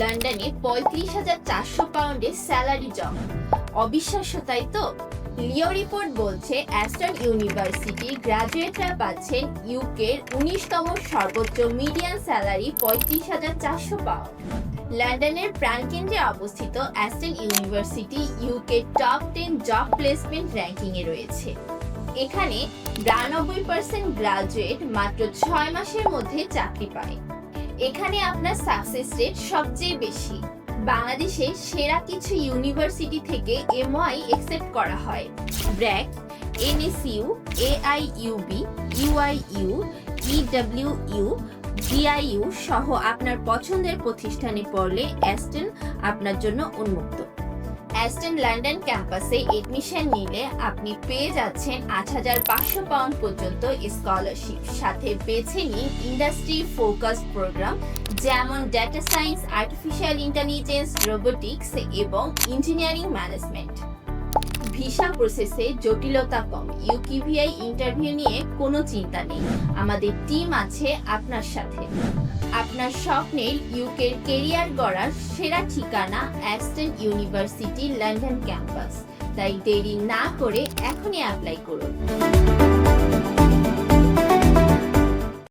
লন্ডনে পঁয়ত্রিশ হাজার চারশো পাউন্ডে স্যালারি জমা। অবিশ্বাস্য, তাই তো? লিও রিপোর্ট বলছে অ্যাস্টন ইউনিভার্সিটির গ্রাজুয়েটরা পাচ্ছেন ইউকের উনিশতম সর্বোচ্চ মিডিয়ান স্যালারি পঁয়ত্রিশ হাজার চারশো পাউন্ড। লন্ডনের প্রাণকেন্দ্রে অবস্থিত Aston University UK top ten job placement র্যাঙ্কিংয়ে রয়েছে। এখানে বিরানব্বই পার্সেন্ট গ্রাজুয়েট মাত্র ছয় মাসের মধ্যে চাকরি পায়। এখানে আপনার সাকসেস রেট সবচেয়ে বেশি। বাংলাদেশে সেরা কিছু ইউনিভার্সিটি থেকে এমওআই একসেপ্ট করা হয়। BRAC NSU AIUB UIU EWU GIU সহ আপনার পছন্দের প্রতিষ্ঠানে পড়লে অ্যাস্টন আপনার জন্য উন্মুক্ত। অ্যাস্টন লন্ডন ক্যাম্পাসে এডমিশন নিলে আপনি পেয়ে যাচ্ছেন আট হাজার পাঁচশো পাউন্ড পর্যন্ত স্কলারশিপ সাথে বেছে নিন ইন্ডাস্ট্রি ফোকাস প্রোগ্রাম যেমন data science artificial intelligence robotics এবং ইঞ্জিনিয়ারিং ম্যানেজমেন্ট ভিসা প্রসেসে জটিলতা কম। ইউকিভিআই ইন্টারভিউ নিয়ে কোনো চিন্তা নেই। আমাদের টিম আছে আপনার সাথে। আপনার স্বপ্নের ইউকের কেরিয়ার গড়ার সেরা ঠিকানা অ্যাস্টন ইউনিভার্সিটি লন্ডন ক্যাম্পাস তাই দেরি না করে এখনই অ্যাপ্লাই করুন।